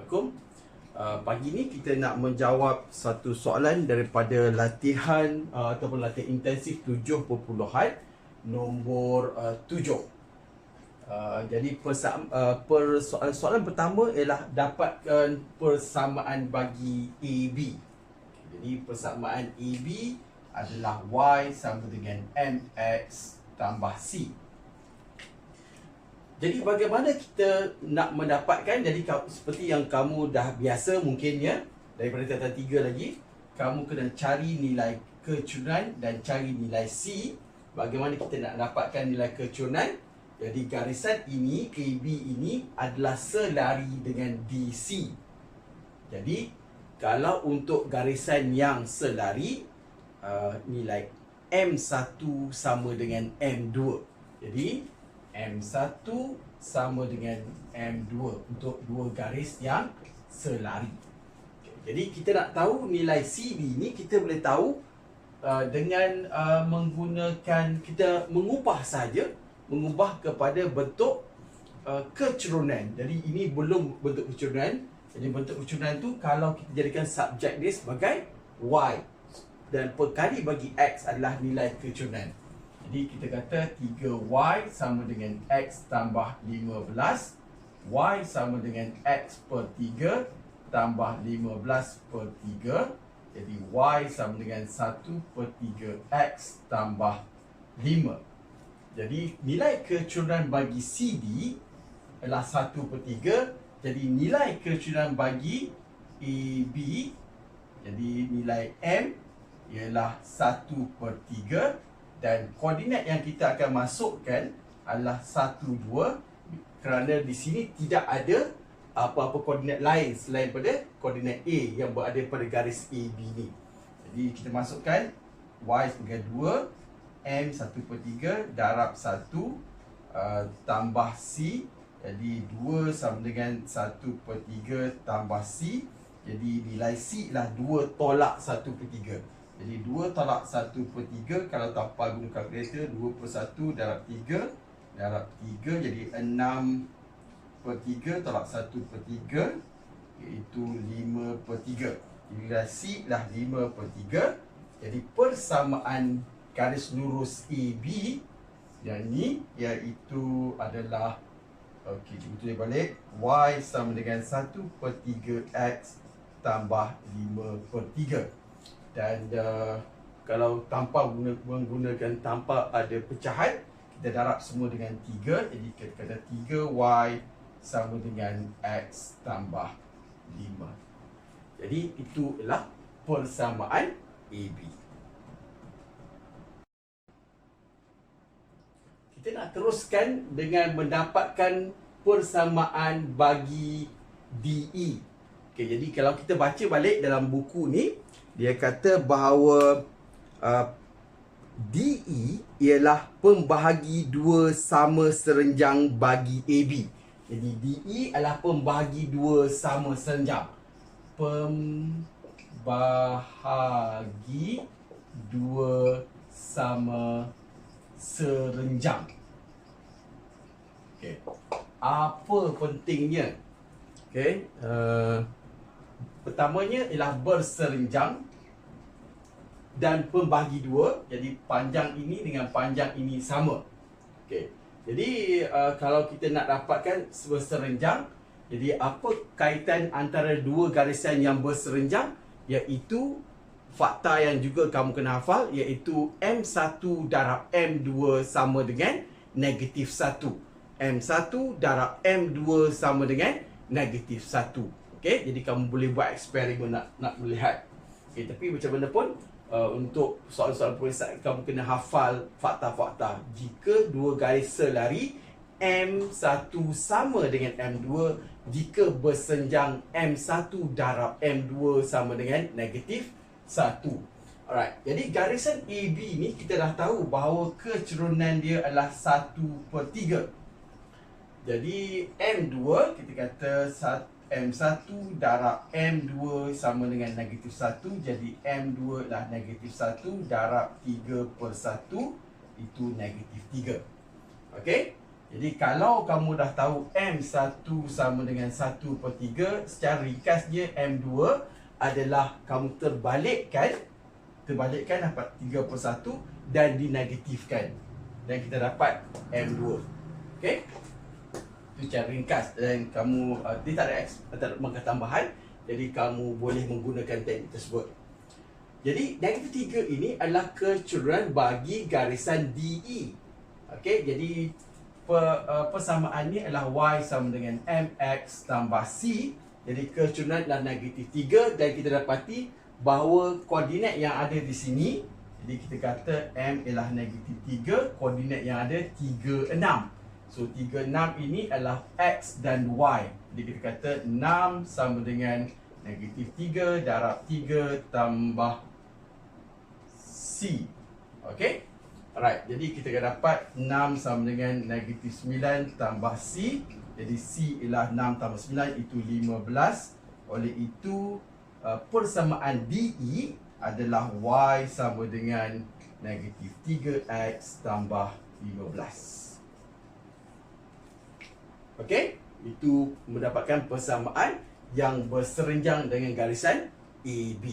Assalamualaikum. Uh, pagi ni kita nak menjawab satu soalan daripada latihan uh, ataupun latihan intensif 7 perpuluhan nombor uh, 7. Uh, jadi persam, uh, per soalan, soalan pertama ialah dapatkan persamaan bagi AB. Jadi persamaan AB adalah Y sama dengan MX tambah C. Jadi bagaimana kita nak mendapatkan jadi seperti yang kamu dah biasa mungkin ya daripada tata tiga lagi kamu kena cari nilai kecurangan dan cari nilai C. Bagaimana kita nak dapatkan nilai kecurangan jadi garisan ini KB ini adalah selari dengan DC jadi kalau untuk garisan yang selari uh, nilai M1 sama dengan M2 jadi M1 sama dengan M2 untuk dua garis yang selari. Okay. Jadi kita nak tahu nilai CB ni kita boleh tahu uh, dengan uh, menggunakan kita mengubah saja mengubah kepada bentuk uh, kecerunan. Jadi ini belum bentuk kecerunan. Jadi bentuk kecerunan tu kalau kita jadikan subjek dia sebagai Y dan perkali bagi X adalah nilai kecerunan. Jadi kita kata 3Y sama dengan X tambah 15 Y sama dengan X per 3 tambah 15 per 3 Jadi Y sama dengan 1 per 3 X tambah 5 Jadi nilai kecurangan bagi CD adalah 1 per 3 Jadi nilai kecurangan bagi AB Jadi nilai M ialah 1 per 3 dan koordinat yang kita akan masukkan adalah 1 2 kerana di sini tidak ada apa-apa koordinat lain selain pada koordinat A yang berada pada garis AB ni. Jadi kita masukkan Y sebagai 2 M 1 per 3 darab 1 uh, tambah C. Jadi 2 sama dengan 1 per 3 tambah C. Jadi nilai C lah 2 tolak 1 per 3 jadi 2 tolak 1 per 3 Kalau tanpa guna kalkulator 2 per 1 darab 3 Darab 3 jadi 6 per 3 tolak 1 per 3 Iaitu 5 per 3 Nilai C lah 5 per 3 Jadi persamaan garis lurus AB Yang ni iaitu adalah Okey, kita tulis balik. Y sama dengan 1 per 3 X tambah 5 per 3 dan uh, kalau tanpa menggunakan tanpa ada pecahan kita darab semua dengan 3 jadi kita kata 3y sama dengan x tambah 5 jadi itu adalah persamaan AB kita nak teruskan dengan mendapatkan persamaan bagi DE okay, jadi kalau kita baca balik dalam buku ni dia kata bahawa uh, DE ialah pembahagi dua sama serenjang bagi AB. Jadi DE adalah pembahagi dua sama serenjang. Pembahagi dua sama serenjang. Okay. Apa pentingnya? Okay. Uh, pertamanya ialah berserenjang dan pembagi dua. Jadi panjang ini dengan panjang ini sama. Okey. Jadi uh, kalau kita nak dapatkan berserenjang jadi apa kaitan antara dua garisan yang berserenjang iaitu fakta yang juga kamu kena hafal iaitu M1 darab M2 sama dengan negatif 1 M1 darab M2 sama dengan negatif 1 okey jadi kamu boleh buat eksperimen nak nak melihat okey tapi macam mana pun uh, untuk soalan-soalan pemeriksaan kamu kena hafal fakta-fakta. Jika dua garis selari M1 sama dengan M2 jika bersenjang M1 darab M2 sama dengan negatif 1. Alright, jadi garisan AB ni kita dah tahu bahawa kecerunan dia adalah 1 per 3. Jadi M2 kita kata 1 M1 darab M2 sama dengan negatif 1 Jadi M2 lah negatif 1 darab 3 per 1 Itu negatif 3 Okay Jadi kalau kamu dah tahu M1 sama dengan 1 per 3 Secara ringkasnya M2 adalah kamu terbalikkan Terbalikkan dapat 3 per 1 Dan dinegatifkan Dan kita dapat M2 Okay Itu cara ringkas Dan kamu uh, Dia tak ada X Tak ada tambahan Jadi kamu boleh menggunakan teknik tersebut jadi negatif 3 ini adalah kecurangan bagi garisan DE. Okey, jadi per, uh, persamaan ni adalah Y sama dengan MX tambah C. Jadi kecurangan adalah negatif 3 dan kita dapati bahawa koordinat yang ada di sini jadi kita kata M ialah negatif 3, koordinat yang ada 3, 6. So 3, 6 ini adalah X dan Y. Jadi kita kata 6 sama dengan negatif 3 darab 3 tambah C. Okay? Alright, jadi kita akan dapat 6 sama dengan negatif 9 tambah C. Jadi C ialah 6 tambah 9 itu 15. Oleh itu, uh, persamaan DE adalah Y sama dengan negatif 3X tambah 15. Okay? Itu mendapatkan persamaan yang berserenjang dengan garisan AB.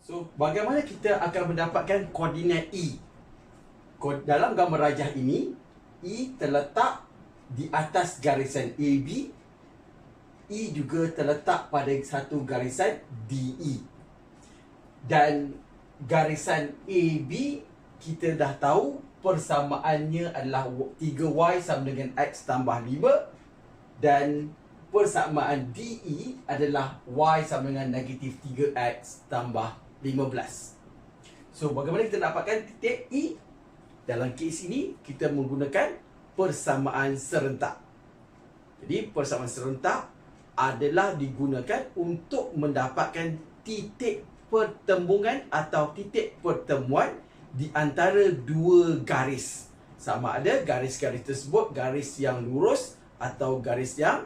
So, bagaimana kita akan mendapatkan koordinat E? Dalam gambar rajah ini, E terletak di atas garisan AB. E juga terletak pada satu garisan DE. Dan garisan AB, kita dah tahu persamaannya adalah 3Y sama dengan X tambah 5. Dan persamaan DE adalah Y sama dengan negatif 3X tambah 15. So bagaimana kita dapatkan titik E? Dalam kes ini kita menggunakan persamaan serentak. Jadi persamaan serentak adalah digunakan untuk mendapatkan titik pertembungan atau titik pertemuan di antara dua garis. Sama ada garis-garis tersebut garis yang lurus atau garis yang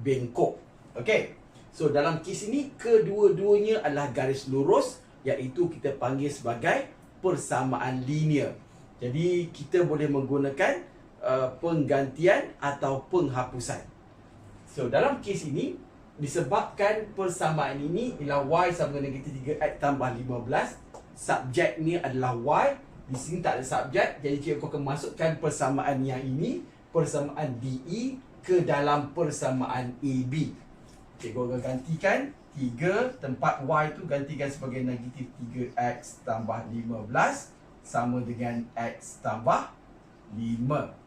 bengkok. Okey. So dalam kes ini kedua-duanya adalah garis lurus iaitu kita panggil sebagai persamaan linear. Jadi kita boleh menggunakan uh, penggantian atau penghapusan. So dalam kes ini disebabkan persamaan ini ialah y sama dengan negatif 3x tambah 15. Subjek ni adalah y. Di sini tak ada subjek. Jadi kita akan masukkan persamaan yang ini, persamaan DE ke dalam persamaan AB. Cikgu akan gantikan 3 tempat Y tu gantikan sebagai negatif 3X tambah 15 sama dengan X tambah 5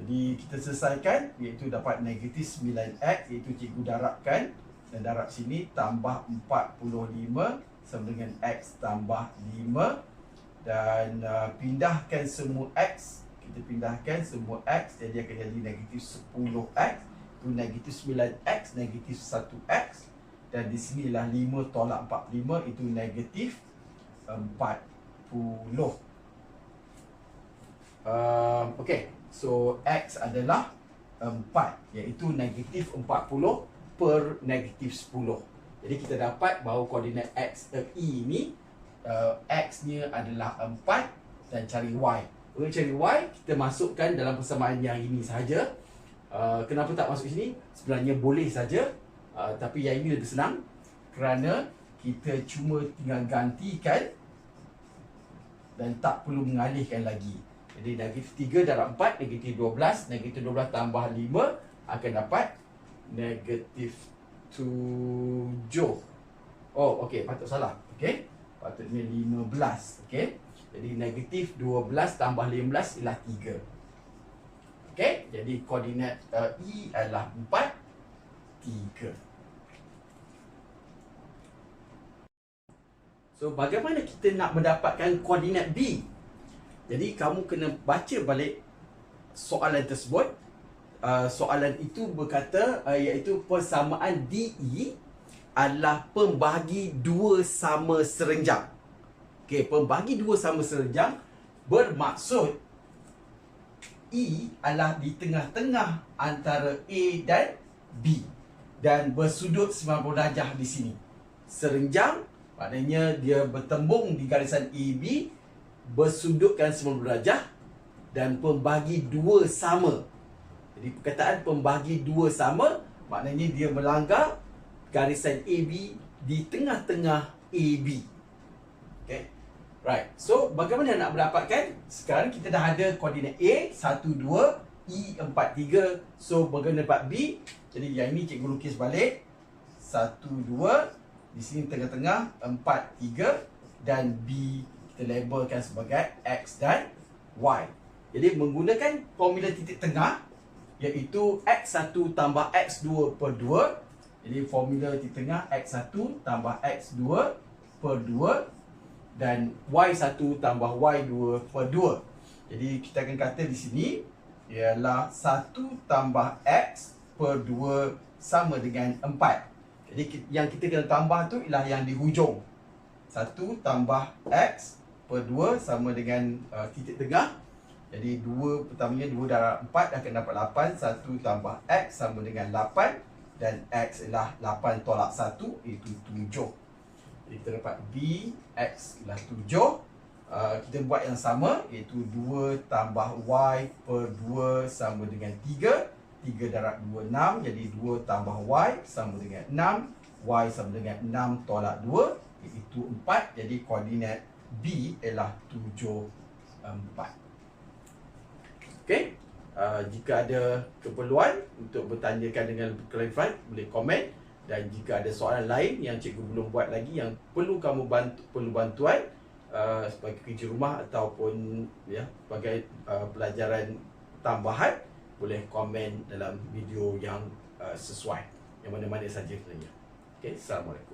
jadi kita selesaikan iaitu dapat negatif 9X iaitu cikgu darabkan dan darab sini tambah 45 sama dengan X tambah 5 dan uh, pindahkan semua X. Kita pindahkan semua X jadi akan jadi negatif 10X itu negatif 9X negatif 1X dan di sini lah 5 tolak 45 itu negatif 40 uh, Okay So X adalah 4 Iaitu negatif 40 per negatif 10 Jadi kita dapat bahawa koordinat X uh, E ni uh, X ni adalah 4 Dan cari Y Untuk cari Y Kita masukkan dalam persamaan yang ini sahaja uh, Kenapa tak masuk sini? Sebenarnya boleh saja uh, tapi yang ini lebih senang kerana kita cuma tinggal gantikan dan tak perlu mengalihkan lagi. Jadi negatif 3 darab 4, negatif 12, negatif 12 tambah 5 akan dapat negatif 7. Oh, okey, patut salah. Okey. Patutnya 15, okey. Jadi negatif 12 tambah 15 ialah 3. Okey, jadi koordinat uh, E adalah 4, 3. So bagaimana kita nak mendapatkan koordinat B? Jadi kamu kena baca balik soalan tersebut. Uh, soalan itu berkata uh, iaitu persamaan DE adalah pembagi dua sama serenjang. Okey, pembagi dua sama serenjang bermaksud E adalah di tengah-tengah antara A dan B dan bersudut 90 darjah di sini. Serenjang Maknanya dia bertembung di garisan AB bersudutkan 90 darjah dan pembagi dua sama. Jadi perkataan pembagi dua sama maknanya dia melanggar garisan AB di tengah-tengah AB. Okay. Right. So, bagaimana nak mendapatkan? Sekarang kita dah ada koordinat A, 1, 2, E, 4, 3. So, bagaimana dapat B? Jadi, yang ini cikgu lukis balik. 1, 2. Di sini tengah-tengah, 4, 3. Dan B kita labelkan sebagai X dan Y. Jadi, menggunakan formula titik tengah, iaitu X1 tambah X2 per 2. Jadi, formula titik tengah X1 tambah X2 per 2 dan Y1 tambah Y2 per 2. Jadi kita akan kata di sini ialah 1 tambah X per 2 sama dengan 4. Jadi yang kita kena tambah tu ialah yang di hujung. 1 tambah X per 2 sama dengan uh, titik tengah. Jadi 2 pertamanya 2 darab 4 akan dapat 8. 1 tambah X sama dengan 8. Dan X ialah 8 tolak 1 iaitu 7 kita dapat B X ialah 7 uh, Kita buat yang sama iaitu 2 tambah Y per 2 sama dengan 3 3 darab 2, 6 Jadi 2 tambah Y sama dengan 6 Y sama dengan 6 tolak 2 Iaitu 4 Jadi koordinat B ialah 7, 4 Okay uh, Jika ada keperluan untuk bertanyakan dengan clarified Boleh komen dan jika ada soalan lain yang cikgu belum buat lagi yang perlu kamu bantu perlu bantuan uh, sebagai kerja rumah ataupun ya sebagai uh, pelajaran tambahan boleh komen dalam video yang uh, sesuai yang mana-mana saja sebenarnya. Okey, assalamualaikum.